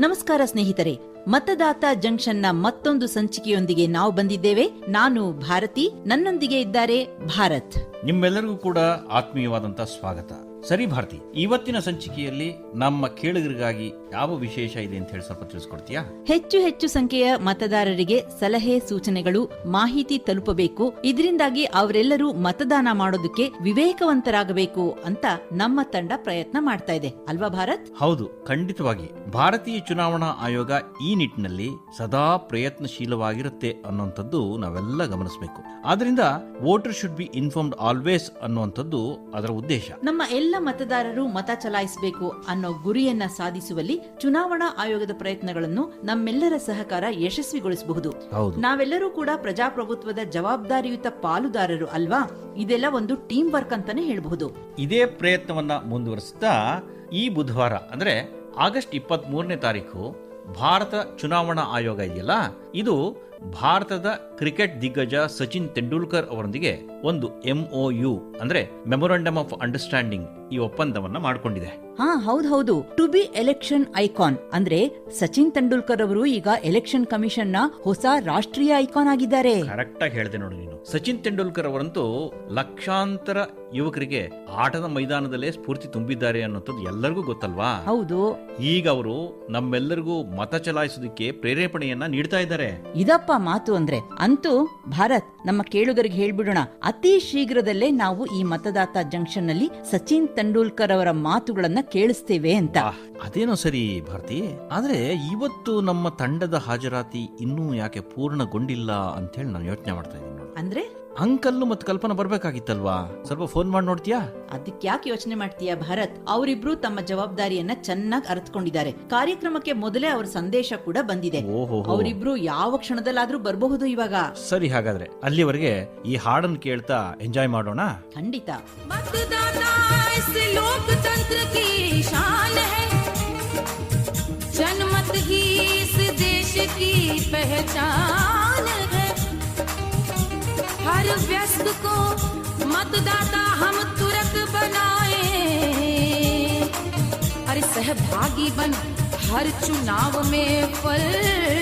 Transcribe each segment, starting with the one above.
ನಮಸ್ಕಾರ ಸ್ನೇಹಿತರೆ ಮತದಾತ ಜಂಕ್ಷನ್ನ ಮತ್ತೊಂದು ಸಂಚಿಕೆಯೊಂದಿಗೆ ನಾವು ಬಂದಿದ್ದೇವೆ. ನಾನು ಭಾರತಿ ನನ್ನೊಂದಿಗೆ ಇದ್ದಾರೆ ಭಾರತ್. ನಿಮ್ಮೆಲ್ಲರಿಗೂ ಕೂಡ ಆತ್ಮೀಯವಾದಂತಹ ಸ್ವಾಗತ. ಸರಿ ಭಾರತಿ ಇವತ್ತಿನ ಸಂಚಿಕೆಯಲ್ಲಿ ನಮ್ಮ ಕೇಳುಗರಿಗಾಗಿ ಯಾವ ವಿಶೇಷ ಇದೆ ಅಂತ ಹೇಳಿ ಸ್ವಲ್ಪ ತಿಳಿಸ್ಕೊಡ್ತೀಯಾ? ಹೆಚ್ಚು ಹೆಚ್ಚು ಸಂಖ್ಯೆಯ ಮತದಾರರಿಗೆ ಸಲಹೆ ಸೂಚನೆಗಳು ಮಾಹಿತಿ ತಲುಪಬೇಕು. ಇದರಿಂದಾಗಿ ಅವರೆಲ್ಲರೂ ಮತದಾನ ಮಾಡೋದಕ್ಕೆ ವಿವೇಕವಂತರಾಗಬೇಕು ಅಂತ ನಮ್ಮ ತಂಡ ಪ್ರಯತ್ನ ಮಾಡ್ತಾ ಇದೆ. ಅಲ್ವಾ ಭಾರತ್? ಹೌದು ಖಂಡಿತವಾಗಿ. ಭಾರತೀಯ ಚುನಾವಣಾ ಆಯೋಗ ಈ ನಿಟ್ಟಿನಲ್ಲಿ ಸದಾ ಪ್ರಯತ್ನಶೀಲವಾಗಿರುತ್ತೆ ಅನ್ನುವಂಥದ್ದು ನಾವೆಲ್ಲ ಗಮನಿಸಬೇಕು. ಆದ್ರಿಂದ voter should be informed always ಅನ್ನುವಂಥದ್ದು ಅದರ ಉದ್ದೇಶ. ನಮ್ಮ ಎಲ್ಲ ಮತದಾರರು ಮತ ಚಲಾಯಿಸಬೇಕು ಅನ್ನೋ ಗುರಿಯನ್ನ ಸಾಧಿಸುವಲ್ಲಿ ಚುನಾವಣಾ ಆಯೋಗದ ಪ್ರಯತ್ನಗಳನ್ನು ನಮ್ಮೆಲ್ಲರ ಸಹಕಾರ ಯಶಸ್ವಿಗೊಳಿಸಬಹುದು. ಹೌದು. ನಾವೆಲ್ಲರೂ ಕೂಡ ಪ್ರಜಾಪ್ರಭುತ್ವದ ಜವಾಬ್ದಾರಿಯುತ ಪಾಲುದಾರರು ಅಲ್ವಾ? ಇದೆಲ್ಲ ಒಂದು ಟೀಮ್ ವರ್ಕ್ ಅಂತಾನೆ ಹೇಳಬಹುದು. ಇದೇ ಪ್ರಯತ್ನವನ್ನ ಮುಂದುವರಿಸ್ತಾ ಈ ಬುಧವಾರ ಅಂದ್ರೆ ಆಗಸ್ಟ್ ಇಪ್ಪತ್ತ್ ಮೂರನೇ ತಾರೀಕು ಭಾರತ ಚುನಾವಣಾ ಆಯೋಗ ಇದೆಯಲ್ಲ? ಇದು ಭಾರತದ ಕ್ರಿಕೆಟ್ ದಿಗ್ಗಜ ಸಚಿನ್ ತೆಂಡೂಲ್ಕರ್ ಅವರೊಂದಿಗೆ ಒಂದು ಎಂಒಯು ಅಂದ್ರೆ ಮೆಮೊರಾಂಡಮ್ ಆಫ್ ಅಂಡರ್ಸ್ಟ್ಯಾಂಡಿಂಗ್ ಈ ಒಪ್ಪಂದವನ್ನ ಮಾಡಿಕೊಂಡಿದೆ. ಹಾ ಹೌದ್ ಹೌದು. ಟು ಬಿ ಎಲೆಕ್ಷನ್ ಐಕಾನ್ ಅಂದ್ರೆ ಸಚಿನ್ ತೆಂಡೂಲ್ಕರ್ ಅವರು ಈಗ ಎಲೆಕ್ಷನ್ ಕಮಿಷನ್ನ ಹೊಸ ರಾಷ್ಟ್ರೀಯ ಐಕಾನ್ ಆಗಿದ್ದಾರೆ. ಕರೆಕ್ಟ್ ಆಗಿ ಹೇಳಿದೆ ನೋಡು ನೀನು. ಸಚಿನ್ ತೆಂಡೂಲ್ಕರ್ ಅವರಂತೂ ಲಕ್ಷಾಂತರ ಯುವಕರಿಗೆ ಆಟದ ಮೈದಾನದಲ್ಲೇ ಸ್ಫೂರ್ತಿ ತುಂಬಿದ್ದಾರೆ ಅನ್ನೋದು ಎಲ್ಲರಿಗೂ ಗೊತ್ತಲ್ವಾ? ಹೌದು. ಈಗ ಅವರು ನಮ್ಮೆಲ್ಲರಿಗೂ ಮತ ಚಲಾಯಿಸೋದಕ್ಕೆ ಪ್ರೇರೇಪಣೆಯನ್ನ ನೀಡ್ತಾ ಇದ್ದಾರೆ. ಇದಪ್ಪ ಮಾತು ಅಂದ್ರೆ ಅಂತೂ ಭಾರತ್ ನಮ್ಮ ಕೇಳುಗರಿಗೆ ಹೇಳ್ಬಿಡೋಣ. ಅತಿ ಶೀಘ್ರದಲ್ಲೇ ನಾವು ಈ ಮತದಾತ ಜಂಕ್ಷನ್ನಲ್ಲಿ ಸಚಿನ್ ತೆಂಡೂಲ್ಕರ್ ಅವರ ಮಾತುಗಳನ್ನ ಕೇಳಿಸ್ತೇವೆ ಅಂತ. ಅದೇನೋ ಸರಿ ಭಾರತಿ. ಆದ್ರೆ ಇವತ್ತು ನಮ್ಮ ತಂಡದ ಹಾಜರಾತಿ ಇನ್ನೂ ಯಾಕೆ ಪೂರ್ಣಗೊಂಡಿಲ್ಲ ಅಂತ ಹೇಳಿ ನಾನು ಯೋಚನೆ ಮಾಡ್ತಾ ಇದ್ದೀನಿ ಅಂದ್ರೆ? ಅಂಕಲ್ ಮತ್ತು ಕಲ್ಪನಾ ಬರ್ಬೇಕಾಗಿತ್ತಲ್ವಾ ಸ್ವಲ್ಪ ಫೋನ್ ಮಾಡಿ ನೋಡ್ತೀಯಾ ಅದಕ್ಕೆ ಯಾಕೆ ಯೋಚನೆ ಮಾಡ್ತೀಯಾ ಭಾರತ್ ಅವರಿಬ್ರು ತಮ್ಮ ಜವಾಬ್ದಾರಿಯನ್ನ ಚೆನ್ನಾಗಿ ಅರ್ಥಕೊಂಡಿದ್ದಾರೆ ಕಾರ್ಯಕ್ರಮಕ್ಕೆ ಮೊದಲೇ ಅವ್ರ ಸಂದೇಶ ಕೂಡ ಬಂದಿದೆ ಓಹೋ ಅವರಿಬ್ರು ಯಾವ ಕ್ಷಣದಲ್ಲಾದ್ರೂ ಬರಬಹುದು ಇವಾಗ ಸರಿ ಹಾಗಾದ್ರೆ ಅಲ್ಲಿವರೆಗೆ ಈ ಹಾಡನ್ನು ಕೇಳ್ತಾ ಎಂಜಾಯ್ ಮಾಡೋಣ ಖಂಡಿತ मतदाता इस लोकतंत्र की शान है जनमत ही इस देश की पहचान है हर व्यस्त को मतदाता हम तुरंत बनाए। अरे सहभागी बन हर चुनाव में फ़र्ज़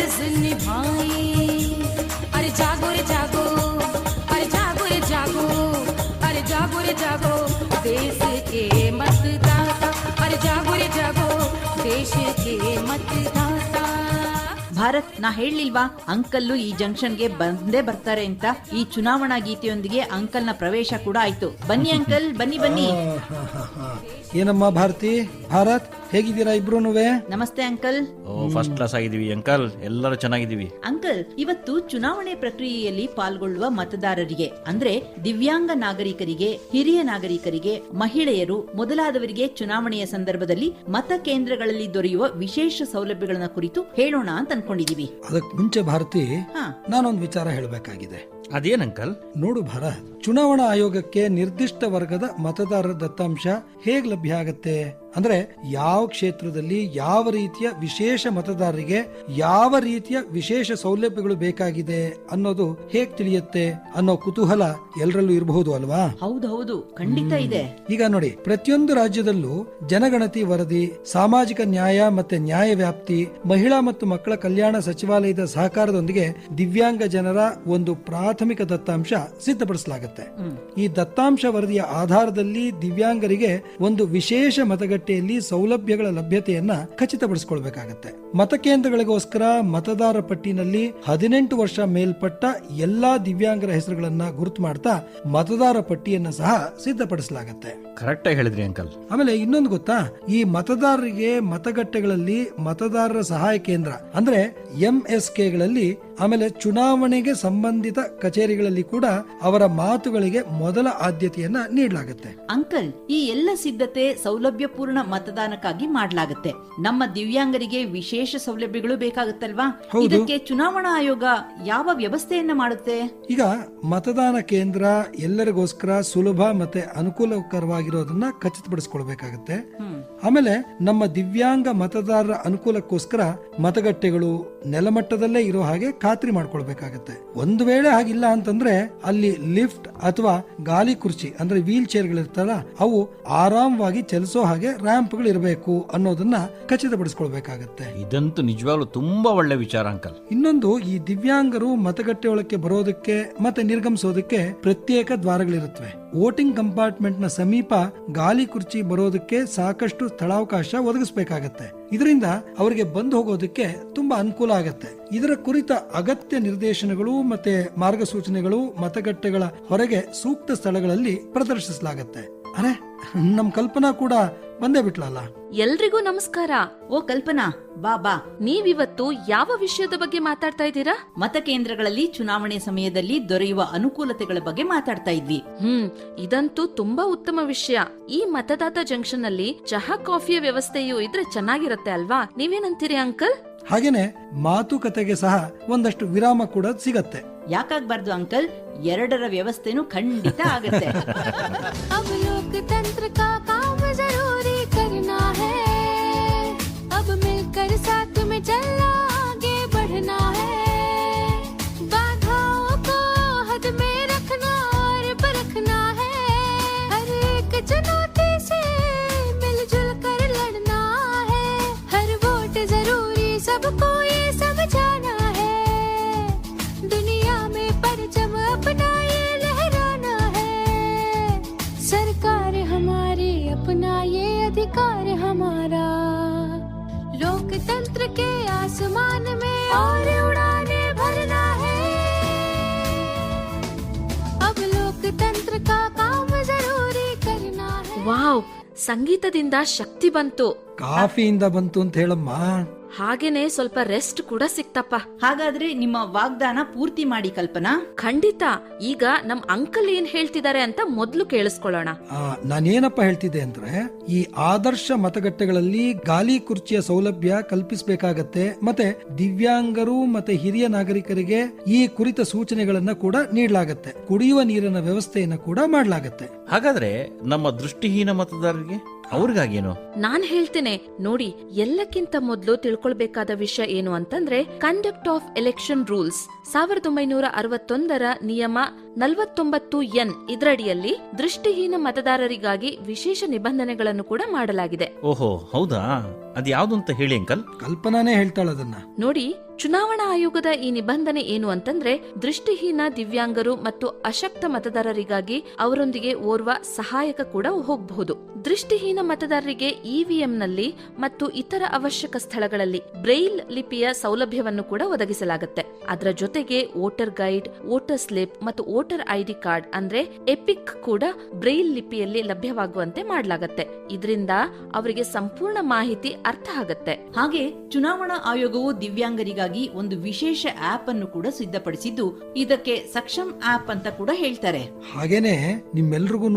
ಭಾರತ್ ನಾ ಹೇಳಲಿಲ್ವಾ? ಅಂಕಲ್ಲು ಈ ಜಂಕ್ಷನ್ಗೆ ಬಂದೇ ಬರ್ತಾರೆ ಅಂತ. ಈ ಚುನಾವಣಾ ಗೀತೆಯೊಂದಿಗೆ ಅಂಕಲ್ನ ಪ್ರವೇಶ ಕೂಡ ಆಯ್ತು. ಬನ್ನಿ ಅಂಕಲ್, ಬನ್ನಿ ಬನ್ನಿ. ಏನಮ್ಮ ಭಾರತಿ? ಭಾರತ್? ಹೇಗಿದ್ದೀರಾ ಇಬ್ರುನುವೆ? ನಮಸ್ತೆ ಅಂಕಲ್. ಓ ಫಸ್ಟ್ ಕ್ಲಾಸ್ ಆಗಿದೀವಿ ಅಂಕಲ್. ಎಲ್ಲರೂ ಚೆನ್ನಾಗಿದ್ದೀವಿ. ಅಂಕಲ್ ಇವತ್ತು ಚುನಾವಣೆ ಪ್ರಕ್ರಿಯೆಯಲ್ಲಿ ಪಾಲ್ಗೊಳ್ಳುವ ಮತದಾರರಿಗೆ ಅಂದ್ರೆ ದಿವ್ಯಾಂಗ ನಾಗರಿಕರಿಗೆ ಹಿರಿಯ ನಾಗರಿಕರಿಗೆ ಮಹಿಳೆಯರು ಮೊದಲಾದವರಿಗೆ ಚುನಾವಣೆಯ ಸಂದರ್ಭದಲ್ಲಿ ಮತ ಕೇಂದ್ರಗಳಲ್ಲಿ ದೊರೆಯುವ ವಿಶೇಷ ಸೌಲಭ್ಯಗಳನ್ನ ಕುರಿತು ಹೇಳೋಣ ಅಂತ ಅನ್ಕೊಂಡಿದೀವಿ. ಅದಕ್ಕೆ ಮುಂಚೆ ಭಾರತಿ ಹಾ. ನಾನೊಂದು ವಿಚಾರ ಹೇಳಬೇಕಾಗಿದೆ. ಅದೇನ್ ಅಂಕಲ್? ನೋಡು ಭರ ಚುನಾವಣಾ ಆಯೋಗಕ್ಕೆ ನಿರ್ದಿಷ್ಟ ವರ್ಗದ ಮತದಾರರ ದತ್ತಾಂಶ ಹೇಗ್ ಲಭ್ಯ ಆಗತ್ತೆ? ಅಂದ್ರೆ ಯಾವ ಕ್ಷೇತ್ರದಲ್ಲಿ ಯಾವ ರೀತಿಯ ವಿಶೇಷ ಮತದಾರರಿಗೆ ಯಾವ ರೀತಿಯ ವಿಶೇಷ ಸೌಲಭ್ಯಗಳು ಬೇಕಾಗಿದೆ ಅನ್ನೋದು ಹೇಗ್ ತಿಳಿಯುತ್ತೆ ಅನ್ನೋ ಕುತೂಹಲ ಎಲ್ಲರಲ್ಲೂ ಇರಬಹುದು ಅಲ್ವಾ? ಹೌದು ಹೌದು ಖಂಡಿತ ಇದೆ. ಈಗ ನೋಡಿ ಪ್ರತಿಯೊಂದು ರಾಜ್ಯದಲ್ಲೂ ಜನಗಣತಿ ವರದಿ ಸಾಮಾಜಿಕ ನ್ಯಾಯ ಮತ್ತೆ ನ್ಯಾಯ ವ್ಯಾಪ್ತಿ ಮಹಿಳಾ ಮತ್ತು ಮಕ್ಕಳ ಕಲ್ಯಾಣ ಸಚಿವಾಲಯದ ಸಹಕಾರದೊಂದಿಗೆ ದಿವ್ಯಾಂಗ ಜನರ ಒಂದು ಪ್ರಾಥಮಿಕ ದತ್ತಾಂಶ ಸಿದ್ಧಪಡಿಸಲಾಗುತ್ತೆ. ಈ ದತ್ತಾಂಶ ವರದಿಯ ಆಧಾರದಲ್ಲಿ ದಿವ್ಯಾಂಗರಿಗೆ ಒಂದು ವಿಶೇಷ ಮತಗಟ್ಟೆಯಲ್ಲಿ ಸೌಲಭ್ಯಗಳ ಲಭ್ಯತೆಯನ್ನ ಖಚಿತಪಡಿಸಿಕೊಳ್ಬೇಕಾಗತ್ತೆ. ಮತಕೇಂದ್ರಗಳಿಗೋಸ್ಕರ ಮತದಾರ ಪಟ್ಟಿನಲ್ಲಿ ಹದಿನೆಂಟು ವರ್ಷ ಮೇಲ್ಪಟ್ಟ ಎಲ್ಲಾ ದಿವ್ಯಾಂಗರ ಹೆಸರುಗಳನ್ನ ಗುರುತು ಮಾಡ್ತಾ ಮತದಾರ ಪಟ್ಟಿಯನ್ನ ಸಹ ಸಿದ್ಧಪಡಿಸಲಾಗತ್ತೆ. ಕರೆಕ್ಟ್ ಆಗಿ ಹೇಳಿದ್ರಿ ಅಂಕಲ್. ಆಮೇಲೆ ಇನ್ನೊಂದು ಗೊತ್ತಾ? ಈ ಮತದಾರರಿಗೆ ಮತಗಟ್ಟೆಗಳಲ್ಲಿ ಮತದಾರರ ಸಹಾಯ ಕೇಂದ್ರ ಅಂದ್ರೆ ಎಂಎಸ್ ಕೆಗಳಲ್ಲಿ ಆಮೇಲೆ ಚುನಾವಣೆಗೆ ಸಂಬಂಧಿತ ಕಚೇರಿಗಳಲ್ಲಿ ಕೂಡ ಅವರ ಮಾತುಗಳಿಗೆ ಮೊದಲ ಆದ್ಯತೆಯನ್ನ ನೀಡಲಾಗುತ್ತೆ. ಅಂಕಲ್ ಈ ಎಲ್ಲ ಸಿದ್ಧತೆ ಸೌಲಭ್ಯಪೂರ್ಣ ಮತದಾನಕ್ಕಾಗಿ ಮಾಡಲಾಗುತ್ತೆ. ನಮ್ಮ ದಿವ್ಯಾಂಗರಿಗೆ ವಿಶೇಷ ಸೌಲಭ್ಯಗಳು ಬೇಕಾಗುತ್ತಲ್ವಾ. ಇದಕ್ಕೆ ಚುನಾವಣಾ ಆಯೋಗ ಯಾವ ವ್ಯವಸ್ಥೆಯನ್ನ ಮಾಡುತ್ತೆ? ಈಗ ಮತದಾನ ಕೇಂದ್ರ ಎಲ್ಲರಿಗೋಸ್ಕರ ಸುಲಭ ಮತ್ತೆ ಅನುಕೂಲಕರವಾಗಿರೋದನ್ನ ಖಚಿತಪಡಿಸ್ಕೊಳ್ಬೇಕಾಗತ್ತೆ. ಆಮೇಲೆ ನಮ್ಮ ದಿವ್ಯಾಂಗ ಮತದಾರರ ಅನುಕೂಲಕ್ಕೋಸ್ಕರ ಮತಗಟ್ಟೆಗಳು ನೆಲಮಟ್ಟದಲ್ಲೇ ಇರೋ ಹಾಗೆ ಖಾತ್ರಿ ಮಾಡ್ಕೊಳ್ಬೇಕಾಗತ್ತೆ. ಒಂದು ವೇಳೆ ಹಾಗಿಲ್ಲ ಅಂತಂದ್ರೆ ಅಲ್ಲಿ ಲಿಫ್ಟ್ ಅಥವಾ ಗಾಲಿ ಕುರ್ಚಿ ಅಂದ್ರೆ ವೀಲ್ ಚೇರ್ಗಳಿರ್ತಲ್ಲ ಅವು ಆರಾಮವಾಗಿ ಚಲಿಸೋ ಹಾಗೆ ರ್ಯಾಂಪ್ಗಳು ಇರಬೇಕು ಅನ್ನೋದನ್ನ ಖಚಿತಪಡಿಸ್ಕೊಳ್ಬೇಕಾಗತ್ತೆ. ಇದಂತೂ ನಿಜವಾಗ್ಲೂ ತುಂಬಾ ಒಳ್ಳೆ ವಿಚಾರ ಅಂಕಲ್. ಇನ್ನೊಂದು ಈ ದಿವ್ಯಾಂಗರು ಮತಗಟ್ಟೆ ಒಳಕ್ಕೆ ಬರೋದಕ್ಕೆ ಮತ್ತೆ ನಿರ್ಗಮಿಸೋದಕ್ಕೆ ಪ್ರತ್ಯೇಕ ದ್ವಾರಗಳಿರುತ್ತವೆ. ವೋಟಿಂಗ್ ಕಂಪಾರ್ಟ್ಮೆಂಟ್ನ ಸಮೀಪ ಗಾಲಿ ಕುರ್ಚಿ ಬರೋದಕ್ಕೆ ಸಾಕಷ್ಟು ಸ್ಥಳಾವಕಾಶ ಒದಗಿಸಬೇಕಾಗತ್ತೆ. ಇದರಿಂದ ಅವರಿಗೆ ಬಂದು ಹೋಗೋದಕ್ಕೆ ತುಂಬಾ ಅನುಕೂಲ ಆಗತ್ತೆ. ಇದರ ಕುರಿತ ಅಗತ್ಯ ನಿರ್ದೇಶನಗಳು ಮತ್ತೆ ಮಾರ್ಗಸೂಚನೆಗಳು, ಮತಗಟ್ಟೆಗಳ ಹೊರಗೆ ಸೂಕ್ತ ಸ್ಥಳಗಳಲ್ಲಿ ಪ್ರದರ್ಶಿಸಲಾಗತ್ತೆ. ಅರೆ, ನಮ್ ಕಲ್ಪನಾ ಕೂಡ ಬಂದೇ ಬಿಟ್ಲಲ್ಲ? ಎಲ್ರಿಗೂ ನಮಸ್ಕಾರ. ಓ ಕಲ್ಪನಾ ಬಾ ಬಾ. ನೀವಿವತ್ತು ಯಾವ ವಿಷಯದ ಬಗ್ಗೆ ಮಾತಾಡ್ತಾ ಇದ್ದೀರಾ? ಮತಕೇಂದ್ರಗಳಲ್ಲಿ ಚುನಾವಣೆ ಸಮಯದಲ್ಲಿ ದೊರೆಯುವ ಅನುಕೂಲತೆಗಳ ಬಗ್ಗೆ ಮಾತಾಡ್ತಾ ಇದ್ವಿ. ಹ್ಮ್ ಇದಂತೂ ತುಂಬಾ ಉತ್ತಮ ವಿಷಯ. ಈ ಮತದಾತ ಜಂಕ್ಷನ್ ಅಲ್ಲಿ ಚಹಾ ಕಾಫಿಯ ವ್ಯವಸ್ಥೆಯು ಇದ್ರೆ ಚೆನ್ನಾಗಿರತ್ತೆ ಅಲ್ವಾ? ನೀವೇನಂತೀರಿ ಅಂಕಲ್? ಹಾಗೇನೆ ಮಾತುಕತೆಗೆ ಸಹ ಒಂದಷ್ಟು ವಿರಾಮ ಕೂಡ ಸಿಗತ್ತೆ ಯಾಕಾಗ್ಬಾರ್ದು ಅಂಕಲ್ ಎರಡರ ವ್ಯವಸ್ಥೆನೂ ಖಂಡಿತ ಆಗತ್ತೆ अब लोकतंत्र का काम जरूरी करना है अब मिलकर साथ में चलना सबको ये समझाना है दुनिया में परचम अपना ये लहराना है सरकार हमारी अपना ये अधिकार हमारा लोकतंत्र के आसमान में और उड़ाने भरना है अब लोकतंत्र का काम जरूरी करना है ವಾವ್ ಸಂಗೀತದಿಂದ ಶಕ್ತಿ ಬಂತು ಕಾಫಿಯಿಂದ ಬಂತು ಅಂತ ಹೇಳಮ್ಮ. ಹಾಗೇನೆ ಸ್ವಲ್ಪ ರೆಸ್ಟ್ ಕೂಡ ಸಿಕ್ತಪ್ಪ. ಹಾಗಾದ್ರೆ ನಿಮ್ಮ ವಾಗ್ದಾನ ಪೂರ್ತಿ ಮಾಡಿ ಕಲ್ಪನಾ? ಖಂಡಿತ. ಈಗ ನಮ್ ಅಂಕಲ್ ಏನ್ ಹೇಳ್ತಿದ್ದಾರೆ ಅಂತ ಮೊದ್ಲು ಕೇಳಿಸ್ಕೊಳ್ಳೋಣ. ಆ, ನಾನೇನಪ್ಪ ಹೇಳ್ತಿದ್ದೆ ಅಂದ್ರೆ ಈ ಆದರ್ಶ ಮತಗಟ್ಟೆಗಳಲ್ಲಿ ಗಾಲಿ ಕುರ್ಚಿಯ ಸೌಲಭ್ಯ ಕಲ್ಪಿಸಬೇಕಾಗತ್ತೆ ಮತ್ತೆ ದಿವ್ಯಾಂಗರು ಮತ್ತೆ ಹಿರಿಯ ನಾಗರಿಕರಿಗೆ ಈ ಕುರಿತ ಸೂಚನೆಗಳನ್ನ ಕೂಡ ನೀಡಲಾಗತ್ತೆ. ಕುಡಿಯುವ ನೀರಿನ ವ್ಯವಸ್ಥೆಯನ್ನ ಕೂಡ ಮಾಡಲಾಗತ್ತೆ. ಹಾಗಾದ್ರೆ ನಮ್ಮ ದೃಷ್ಟಿಹೀನ ಮತದಾರರಿಗೆ ಅವ್ರಿಗಾಗೇನು? ನಾನ್ ಹೇಳ್ತೇನೆ ನೋಡಿ ಎಲ್ಲಕ್ಕಿಂತ ಮೊದಲು ತಿಳ್ಕೊಳ್ಬೇಕಾದ ವಿಷಯ ಏನು ಅಂತಂದ್ರೆ ಕಂಡಕ್ಟ್ ಆಫ್ ಎಲೆಕ್ಷನ್ ರೂಲ್ಸ್ ಸಾವಿರದ ಒಂಬೈನೂರ ಅರವತ್ತೊಂದರ ನಿಯಮ ನಲವತ್ತೊಂಬತ್ತು ಎನ್ ಇದರಡಿಯಲ್ಲಿ ದೃಷ್ಟಿಹೀನ ಮತದಾರರಿಗಾಗಿ ವಿಶೇಷ ನಿಬಂಧನೆಗಳನ್ನು ಕೂಡ ಮಾಡಲಾಗಿದೆ. ಓಹೋ ಹೌದಾ? ಅದ್ಯಾವ್ದು ಅಂತ ಹೇಳಿ ಅಂಕಲ್? ಕಲ್ಪನಾನೇ ಹೇಳ್ತಾಳದನ್ನ ನೋಡಿ ಚುನಾವಣಾ ಆಯೋಗದ ಈ ನಿಬಂಧನೆ ಏನು ಅಂತಂದ್ರೆ ದೃಷ್ಟಿಹೀನ ದಿವ್ಯಾಂಗರು ಮತ್ತು ಅಶಕ್ತ ಮತದಾರರಿಗಾಗಿ ಅವರೊಂದಿಗೆ ಓರ್ವ ಸಹಾಯಕ ಕೂಡ ಹೋಗಬಹುದು. ದೃಷ್ಟಿಹೀನ ಮತದಾರರಿಗೆ ಇವಿಎಂನಲ್ಲಿ ಮತ್ತು ಇತರ ಅವಶ್ಯಕ ಸ್ಥಳಗಳಲ್ಲಿ ಬ್ರೈಲ್ ಲಿಪಿಯ ಸೌಲಭ್ಯವನ್ನು ಕೂಡ ಒದಗಿಸಲಾಗುತ್ತೆ. ಅದರ ಜೊತೆಗೆ ವೋಟರ್ ಗೈಡ್, ವೋಟರ್ ಸ್ಲಿಪ್ ಮತ್ತು ವೋಟರ್ ಐಡಿ ಕಾರ್ಡ್ ಅಂದ್ರೆ ಎಪಿಕ್ ಕೂಡ ಬ್ರೈಲ್ ಲಿಪಿಯಲ್ಲಿ ಲಭ್ಯವಾಗುವಂತೆ ಮಾಡಲಾಗುತ್ತೆ. ಇದರಿಂದ ಅವರಿಗೆ ಸಂಪೂರ್ಣ ಮಾಹಿತಿ ಅರ್ಥ ಆಗತ್ತೆ. ಹಾಗೆ ಚುನಾವಣಾ ಆಯೋಗವು ದಿವ್ಯಾಂಗರಿಗಾಗಿ ಒಂದು ವಿಶೇಷ ಆಪ್ ಅನ್ನು ಕೂಡ ಸಿದ್ಧಪಡಿಸಿದ್ದು. ಇದಕ್ಕೆ ಸಕ್ಷಮ್ ಆಪ್ ಅಂತ ಕೂಡ ಹೇಳ್ತಾರೆ. ಹಾಗೇನೆ ನಿಮ್ಮೆಲ್ರಿಗೂ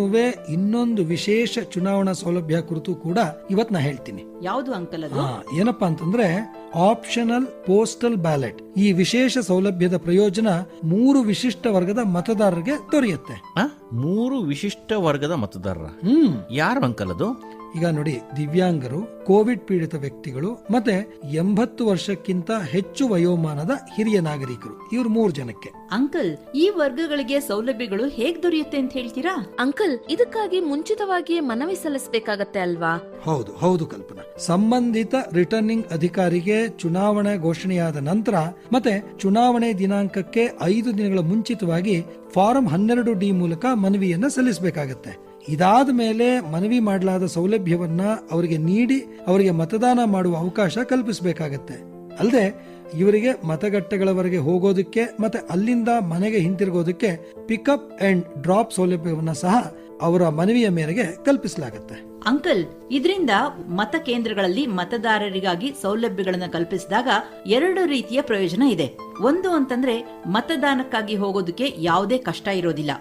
ಇನ್ನೊಂದು ವಿಶೇಷ ಚುನಾವಣಾ ಸೌಲಭ್ಯ ಕುರಿತು ಕೂಡ ಇವತ್ ನಾ ಹೇಳ್ತೀನಿ. ಯಾವುದು ಅಂಕಲ್ ಅದು? ಏನಪ್ಪಾ ಅಂತಂದ್ರೆ ಆಪ್ಷನಲ್ ಪೋಸ್ಟಲ್ ಬ್ಯಾಲೆಟ್. ಈ ವಿಶೇಷ ಸೌಲಭ್ಯದ ಪ್ರಯೋಜನ ಮೂರು ವಿಶಿಷ್ಟ ವರ್ಗದ ಮತದಾರರಿಗೆ ದೊರೆಯುತ್ತೆ. ಆ? ಮೂರು ವಿಶಿಷ್ಟ ವರ್ಗದ ಮತದಾರರ? ಹ್ಮ್. ಯಾರು ಅಂಕಲ್ ಅದು? ಈಗ ನೋಡಿ ದಿವ್ಯಾಂಗರು ಕೋವಿಡ್ ಪೀಡಿತ ವ್ಯಕ್ತಿಗಳು ಮತ್ತೆ ಎಂಬತ್ತು ವರ್ಷಕ್ಕಿಂತ ಹೆಚ್ಚು ವಯೋಮಾನದ ಹಿರಿಯ ನಾಗರಿಕರು. ಇವ್ರ ಮೂರ್ ಜನಕ್ಕೆ. ಅಂಕಲ್ ಈ ವರ್ಗಗಳಿಗೆ ಸೌಲಭ್ಯಗಳು ಹೇಗ್ ದೊರೆಯುತ್ತೆ ಅಂತ ಹೇಳ್ತೀರಾ? ಅಂಕಲ್ ಇದಕ್ಕಾಗಿ ಮುಂಚಿತವಾಗಿಯೇ ಮನವಿ ಸಲ್ಲಿಸಬೇಕಾಗತ್ತೆ ಅಲ್ವಾ? ಹೌದು ಹೌದು ಕಲ್ಪನಾ. ಸಂಬಂಧಿತ ರಿಟರ್ನಿಂಗ್ ಅಧಿಕಾರಿಗೆ ಚುನಾವಣೆ ಘೋಷಣೆಯಾದ ನಂತರ ಮತ್ತೆ ಚುನಾವಣೆ ದಿನಾಂಕಕ್ಕೆ ಐದು ದಿನಗಳ ಮುಂಚಿತವಾಗಿ ಫಾರಂ ಹನ್ನೆರಡು ಡಿ ಮೂಲಕ ಮನವಿಯನ್ನ ಸಲ್ಲಿಸಬೇಕಾಗತ್ತೆ. ಇದಾದ ಮೇಲೆ ಮನವಿ ಮಾಡಲಾದ ಸೌಲಭ್ಯವನ್ನ ಅವರಿಗೆ ನೀಡಿ ಅವರಿಗೆ ಮತದಾನ ಮಾಡುವ ಅವಕಾಶ ಕಲ್ಪಿಸಬೇಕಾಗತ್ತೆ. ಅಲ್ಲದೆ ಇವರಿಗೆ ಮತಗಟ್ಟೆಗಳವರೆಗೆ ಹೋಗೋದಕ್ಕೆ ಮತ್ತೆ ಅಲ್ಲಿಂದ ಮನೆಗೆ ಹಿಂತಿರುಗೋದಕ್ಕೆ ಪಿಕಪ್ ಅಂಡ್ ಡ್ರಾಪ್ ಸೌಲಭ್ಯವನ್ನ ಸಹ ಅವರ ಮನವಿಯ ಮೇರೆಗೆ ಕಲ್ಪಿಸಲಾಗತ್ತೆ. ಅಂಕಲ್ ಇದರಿಂದ ಮತಕೇಂದ್ರಗಳಲ್ಲಿ ಮತದಾರರಿಗಾಗಿ ಸೌಲಭ್ಯಗಳನ್ನು ಕಲ್ಪಿಸಿದಾಗ ಎರಡು ರೀತಿಯ ಪ್ರಯೋಜನ ಇದೆ. ಒಂದು ಅಂತಂದ್ರೆ ಮತದಾನಕ್ಕಾಗಿ ಹೋಗೋದಕ್ಕೆ ಯಾವುದೇ ಕಷ್ಟ ಇರೋದಿಲ್ಲ.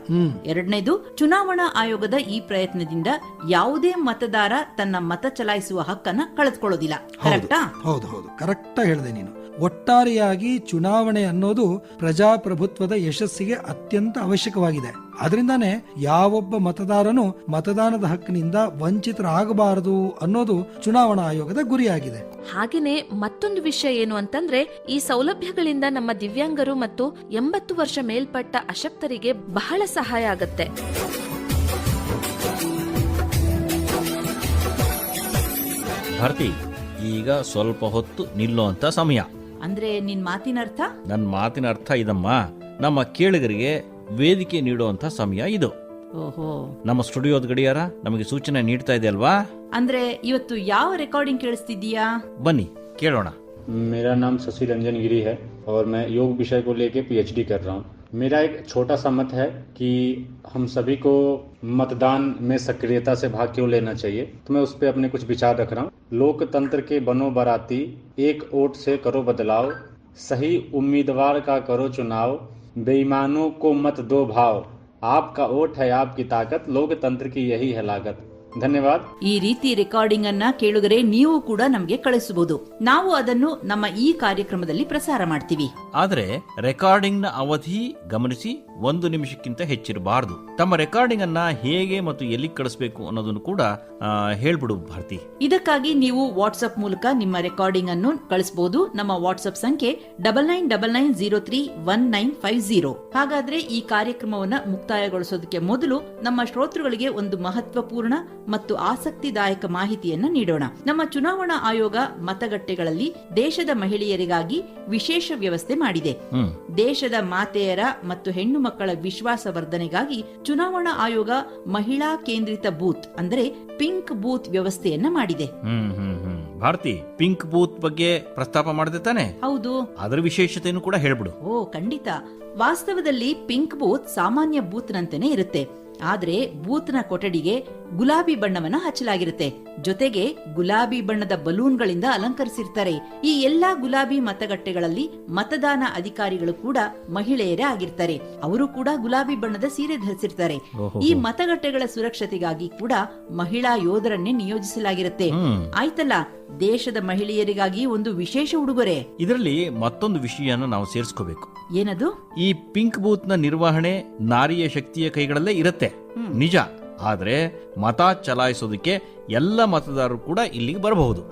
ಎರಡನೇದು ಚುನಾವಣಾ ಆಯೋಗದ ಈ ಪ್ರಯತ್ನದಿಂದ ಯಾವುದೇ ಮತದಾರ ತನ್ನ ಮತ ಚಲಾಯಿಸುವ ಹಕ್ಕನ್ನ ಕಳೆದುಕೊಳ್ಳೋದಿಲ್ಲ. ಕರೆಕ್ಟಾ ಹೌದು ಹೌದು. ಕರೆಕ್ಟಾ ಹೇಳಿದೆ ನೀನು. ಒಟ್ಟಾರೆಯಾಗಿ ಚುನಾವಣೆ ಅನ್ನೋದು ಪ್ರಜಾಪ್ರಭುತ್ವದ ಯಶಸ್ಸಿಗೆ ಅತ್ಯಂತ ಅವಶ್ಯಕವಾಗಿದೆ. ಅದರಿಂದಾನೇ ಯಾವೊಬ್ಬ ಮತದಾರನು ಮತದಾನದ ಹಕ್ಕಿನಿಂದ ವಂಚಿತರಾಗಬಾರದು ಅನ್ನೋದು ಚುನಾವಣಾ ಆಯೋಗದ ಗುರಿಯಾಗಿದೆ. ಹಾಗೇನೆ ಮತ್ತೊಂದು ವಿಷಯ ಏನು ಅಂತಂದ್ರೆ ಈ ಸೌಲಭ್ಯಗಳಿಂದ ನಮ್ಮ ದಿವ್ಯಾಂಗರು ಮತ್ತು ಎಂಬತ್ತು ವರ್ಷ ಮೇಲ್ಪಟ್ಟ ಅಶಕ್ತರಿಗೆ ಬಹಳ ಸಹಾಯ ಆಗತ್ತೆ. ಭಾರತಿ ಈಗ ಸ್ವಲ್ಪ ಹೊತ್ತು ನಿಲ್ಲುವಂತ ಸಮಯ. ಅಂದ್ರೆ ನಿನ್ ಮಾತಿನ ಅರ್ಥ ನನ್ನ ಮಾತಿನ ಅರ್ಥ ಇದಮ್ಮ ನಮ್ಮ ಕೇಳಿಗರಿಗೆ ವೇದಿಕೆ ನೀಡುವಂತ ಸಮಯ ಇದು ಓಹೋ ನಮ್ಮ ಸ್ಟುಡಿಯೋದ ಗಡಿಯಾರ ನಮಗೆ ಸೂಚನೆ ನೀಡ್ತಾ ಇದೆ ಅಲ್ವಾ ಅಂದ್ರೆ ಇವತ್ತು ಯಾವ ರೆಕಾರ್ಡಿಂಗ್ ಕೇಳಿಸ್ತಿದ್ಯಾ ಬನ್ನಿ ಕೇಳೋಣ मेरा नाम शशि रंजन गिरी है और मैं योग विषय को लेके पीएचडी कर रहा हूँ मेरा एक छोटा सा मत है कि हम सभी को मतदान में सक्रियता से भाग क्यों लेना चाहिए? तो मैं उस पर अपने कुछ विचार रख रहा हूँ। लोकतंत्र के बनो बराती, एक वोट से करो बदलाव, सही उम्मीदवार का करो चुनाव, बेईमानों को मत दो भाव। आपका वोट है आपकी ताकत, लोकतंत्र की यही है लागत। ಧನ್ಯವಾದ. ಈ ರೀತಿ ರೆಕಾರ್ಡಿಂಗ್ ಅನ್ನ ಕೇಳಿದರೆ ನೀವು ಕೂಡ ನಮಗೆ ಕಳಿಸಬಹುದು ನಾವು ಅದನ್ನು ನಮ್ಮ ಈ ಕಾರ್ಯಕ್ರಮದಲ್ಲಿ ಪ್ರಸಾರ ಮಾಡ್ತೀವಿ. ಆದರೆ ರೆಕಾರ್ಡಿಂಗ್ನ ಅವಧಿ ಗಮನಿಸಿ ಒಂದು ನಿಮಿಷಕ್ಕಿಂತ ಹೆಚ್ಚಿರಬಾರದು. ತಮ್ಮ ರೆಕಾರ್ಡಿಂಗ್ ಅನ್ನ ಹೇಗೆ ಮತ್ತು ಎಲ್ಲಿ ಕಳಿಸಬೇಕು ಅನ್ನೋದನ್ನು ಕೂಡ ಹೇಳ್ಬಿಡು ಭಾರತಿ. ಇದಕ್ಕಾಗಿ ನೀವು ವಾಟ್ಸ್ಆಪ್ ಮೂಲಕ ನಿಮ್ಮ ರೆಕಾರ್ಡಿಂಗ್ ಅನ್ನು ಕಳಿಸಬಹುದು ನಮ್ಮ ವಾಟ್ಸ್ಆಪ್ ಸಂಖ್ಯೆ double nine double nine zero three one nine five zero ಹಾಗಾದ್ರೆ ಈ ಕಾರ್ಯಕ್ರಮವನ್ನ ಮುಕ್ತಾಯಗೊಳಿಸೋದಕ್ಕೆ ಮೊದಲು ನಮ್ಮ ಶ್ರೋತೃಗಳಿಗೆ ಒಂದು ಮಹತ್ವಪೂರ್ಣ ಮತ್ತು ಆಸಕ್ತಿದಾಯಕ ಮಾಹಿತಿಯನ್ನ ನೀಡೋಣ. ನಮ್ಮ ಚುನಾವಣಾ ಆಯೋಗ ಮತಗಟ್ಟೆಗಳಲ್ಲಿ ದೇಶದ ಮಹಿಳೆಯರಿಗಾಗಿ ವಿಶೇಷ ವ್ಯವಸ್ಥೆ ಮಾಡಿದೆ. ದೇಶದ ಮಾತೆಯರ ಮತ್ತು ಹೆಣ್ಣು ಮಕ್ಕಳ ವಿಶ್ವಾಸ ವರ್ಧನೆಗಾಗಿ ಚುನಾವಣಾ ಆಯೋಗ ಮಹಿಳಾ ಕೇಂದ್ರಿತ ಬೂತ್ ಅಂದರೆ ಪಿಂಕ್ ಬೂತ್ ವ್ಯವಸ್ಥೆಯನ್ನ ಮಾಡಿದೆ. ಭಾರತಿ ಪಿಂಕ್ ಬೂತ್ ಬಗ್ಗೆ ಪ್ರಸ್ತಾಪ ಮಾಡಿದೆ ತಾನೆ? ಹೌದು. ಅದರ ವಿಶೇಷತೆಯನ್ನು ಕೂಡ ಹೇಳ್ಬಿಡು. ಓ ಖಂಡಿತ. ವಾಸ್ತವದಲ್ಲಿ ಪಿಂಕ್ ಬೂತ್ ಸಾಮಾನ್ಯ ಬೂತ್ ನಂತೆನೆ ಇರುತ್ತೆ. ಆದ್ರೆ ಬೂತ್ನ ಕೊಠಡಿಗೆ ಗುಲಾಬಿ ಬಣ್ಣವನ್ನ ಹಚ್ಚಲಾಗಿರುತ್ತೆ. ಜೊತೆಗೆ ಗುಲಾಬಿ ಬಣ್ಣದ ಬಲೂನ್ಗಳಿಂದ ಅಲಂಕರಿಸಿರ್ತಾರೆ. ಈ ಎಲ್ಲಾ ಗುಲಾಬಿ ಮತಗಟ್ಟೆಗಳಲ್ಲಿ ಮತದಾನ ಅಧಿಕಾರಿಗಳು ಕೂಡ ಮಹಿಳೆಯರೇ ಆಗಿರ್ತಾರೆ. ಅವರು ಕೂಡ ಗುಲಾಬಿ ಬಣ್ಣದ ಸೀರೆ ಧರಿಸಿರ್ತಾರೆ. ಈ ಮತಗಟ್ಟೆಗಳ ಸುರಕ್ಷತೆಗಾಗಿ ಕೂಡ ಮಹಿಳಾ ಯೋಧರನ್ನೇ ನಿಯೋಜಿಸಲಾಗಿರುತ್ತೆ. ಆಯ್ತಲ್ಲ? ದೇಶದ ಮಹಿಳೆಯರಿಗಾಗಿ ಒಂದು ವಿಶೇಷ ಉಡುಗೊರೆ. ಇದರಲ್ಲಿ ಮತ್ತೊಂದು ವಿಷಯನ ನಾವು ಸೇರಿಸ್ಕೋಬೇಕು. ಏನದು? ಈ ಪಿಂಕ್ ಬೂತ್ನ ನಿರ್ವಹಣೆ ನಾರಿಯ ಶಕ್ತಿಯ ಕೈಗಳಲ್ಲೇ ಇರುತ್ತೆ. ನಿಜ. ಆದ್ರೆ ಮತ ಚಲಾಯಿಸೋದಕ್ಕೆ ಎಲ್ಲ ಮತದಾರರು ಕೂಡ ಇಲ್ಲಿಗೆ ಬರಬಹುದು.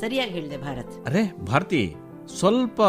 ಸರಿಯಾಗಿ ಹೇಳಿದೆ ಭಾರತ್. ಅರೆ ಭಾರತಿ ಸ್ವಲ್ಪ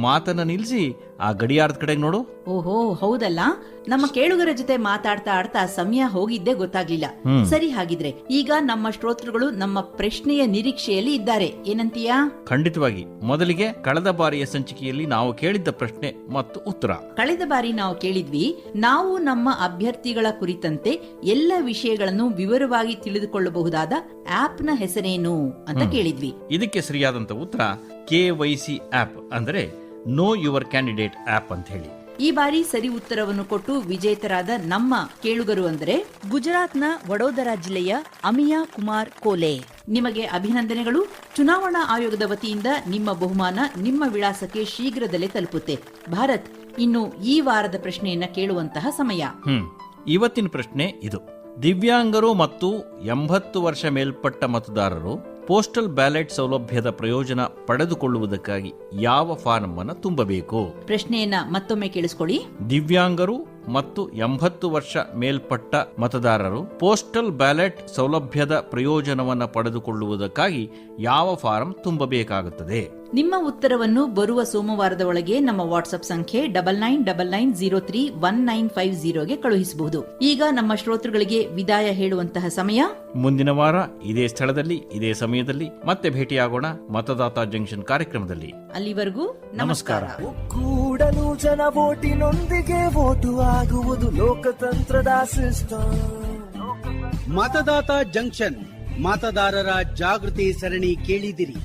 ಮಾತನ್ನ ನಿಲ್ಲಿಸಿ ಆ ಗಡಿಯಾರದ ಕಡೆ ನೋಡು. ಓಹೋ ಹೌದಲ್ಲ? ನಮ್ಮ ಕೇಳುಗರ ಜೊತೆ ಮಾತಾಡ್ತಾ ಆಡ್ತಾ ಸಮಯ ಹೋಗಿದ್ದೇ ಗೊತ್ತಾಗ್ಲಿಲ್ಲ. ಸರಿ ಹಾಗಿದ್ರೆ ಈಗ ನಮ್ಮ ಶ್ರೋತೃಗಳು ನಮ್ಮ ಪ್ರಶ್ನೆಯ ನಿರೀಕ್ಷೆಯಲ್ಲಿ ಇದ್ದಾರೆ. ಏನಂತೀಯಾ? ಖಂಡಿತವಾಗಿ. ಮೊದಲಿಗೆ ಕಳೆದ ಬಾರಿಯ ಸಂಚಿಕೆಯಲ್ಲಿ ನಾವು ಕೇಳಿದ್ದ ಪ್ರಶ್ನೆ ಮತ್ತು ಉತ್ತರ. ಕಳೆದ ಬಾರಿ ನಾವು ಕೇಳಿದ್ವಿ ನಾವು ನಮ್ಮ ಅಭ್ಯರ್ಥಿಗಳ ಕುರಿತಂತೆ ಎಲ್ಲ ವಿಷಯಗಳನ್ನು ವಿವರವಾಗಿ ತಿಳಿದುಕೊಳ್ಳಬಹುದಾದ ಆಪ್ನ ಹೆಸರೇನು ಅಂತ ಕೇಳಿದ್ವಿ. ಇದಕ್ಕೆ ಸರಿಯಾದಂತ ಉತ್ತರ ಕೆ ವೈ ಸಿ ಆಪ್ ಅಂದರೆ ನೋ ಯುವರ್ ಕ್ಯಾಂಡಿಡೇಟ್ ಆಪ್ ಅಂತ ಹೇಳಿ ಈ ಬಾರಿ ಸರಿ ಉತ್ತರವನ್ನು ಕೊಟ್ಟು ವಿಜೇತರಾದ ನಮ್ಮ ಕೇಳುಗರು ಅಂದರೆ ಗುಜರಾತ್ನ ವಡೋದರಾ ಜಿಲ್ಲೆಯ ಅಮಿಯಾ ಕುಮಾರ್ ಕೋಲೆ. ನಿಮಗೆ ಅಭಿನಂದನೆಗಳು. ಚುನಾವಣಾ ಆಯೋಗದ ವತಿಯಿಂದ ನಿಮ್ಮ ಬಹುಮಾನ ನಿಮ್ಮ ವಿಳಾಸಕ್ಕೆ ಶೀಘ್ರದಲ್ಲೇ ತಲುಪುತ್ತೆ. ಭಾರತ್ ಇನ್ನು ಈ ವಾರದ ಪ್ರಶ್ನೆಯನ್ನ ಕೇಳುವಂತಹ ಸಮಯ. ಹ್ಮ್ ಇವತ್ತಿನ ಪ್ರಶ್ನೆ ಇದು. ದಿವ್ಯಾಂಗರು ಮತ್ತು ಎಂಬತ್ತು ವರ್ಷ ಮೇಲ್ಪಟ್ಟ ಮತದಾರರು ಪೋಸ್ಟಲ್ ಬ್ಯಾಲೆಟ್ ಸೌಲಭ್ಯದ ಪ್ರಯೋಜನ ಪಡೆದುಕೊಳ್ಳುವುದಕ್ಕಾಗಿ ಯಾವ ಫಾರಂ ಅನ್ನು ತುಂಬಬೇಕು? ಪ್ರಶ್ನೆಯನ್ನ ಮತ್ತೊಮ್ಮೆ ಕೇಳಿಸಿಕೊಳ್ಳಿ. ದಿವ್ಯಾಂಗರು ಮತ್ತು ಎಂಬತ್ತು ವರ್ಷ ಮೇಲ್ಪಟ್ಟ ಮತದಾರರು ಪೋಸ್ಟಲ್ ಬ್ಯಾಲೆಟ್ ಸೌಲಭ್ಯದ ಪ್ರಯೋಜನವನ್ನು ಪಡೆದುಕೊಳ್ಳುವುದಕ್ಕಾಗಿ ಯಾವ ಫಾರಂ ತುಂಬಬೇಕಾಗುತ್ತದೆ? ನಿಮ್ಮ ಉತ್ತರವನ್ನು ಬರುವ ಸೋಮವಾರದ ಒಳಗೆ ನಮ್ಮ ವಾಟ್ಸ್ಆಪ್ ಸಂಖ್ಯೆ double nine double nine zero three one nine five ಜೀರೋಗೆ ಕಳುಹಿಸಬಹುದು. ಈಗ ನಮ್ಮ ಶ್ರೋತೃಗಳಿಗೆ ವಿದಾಯ ಹೇಳುವಂತಹ ಸಮಯ. ಮುಂದಿನ ವಾರ ಇದೇ ಸ್ಥಳದಲ್ಲಿ ಇದೇ ಸಮಯದಲ್ಲಿ ಮತ್ತೆ ಭೇಟಿಯಾಗೋಣ ಮತದಾತ ಜಂಕ್ಷನ್ ಕಾರ್ಯಕ್ರಮದಲ್ಲಿ. ಅಲ್ಲಿವರೆಗೂ ನಮಸ್ಕಾರ. ಕೂಡಲು ಜನ ವೋಟಿನೊಂದಿಗೆ ವೋಟು ಆಗುವುದು ಲೋಕತಂತ್ರದ ಸಿಸ್ಟಮ್ ಮತದಾತ ಜಂಕ್ಷನ್ ಮತದಾರರ ಜಾಗೃತಿ ಸರಣಿ ಕೇಳಿದಿರಿ.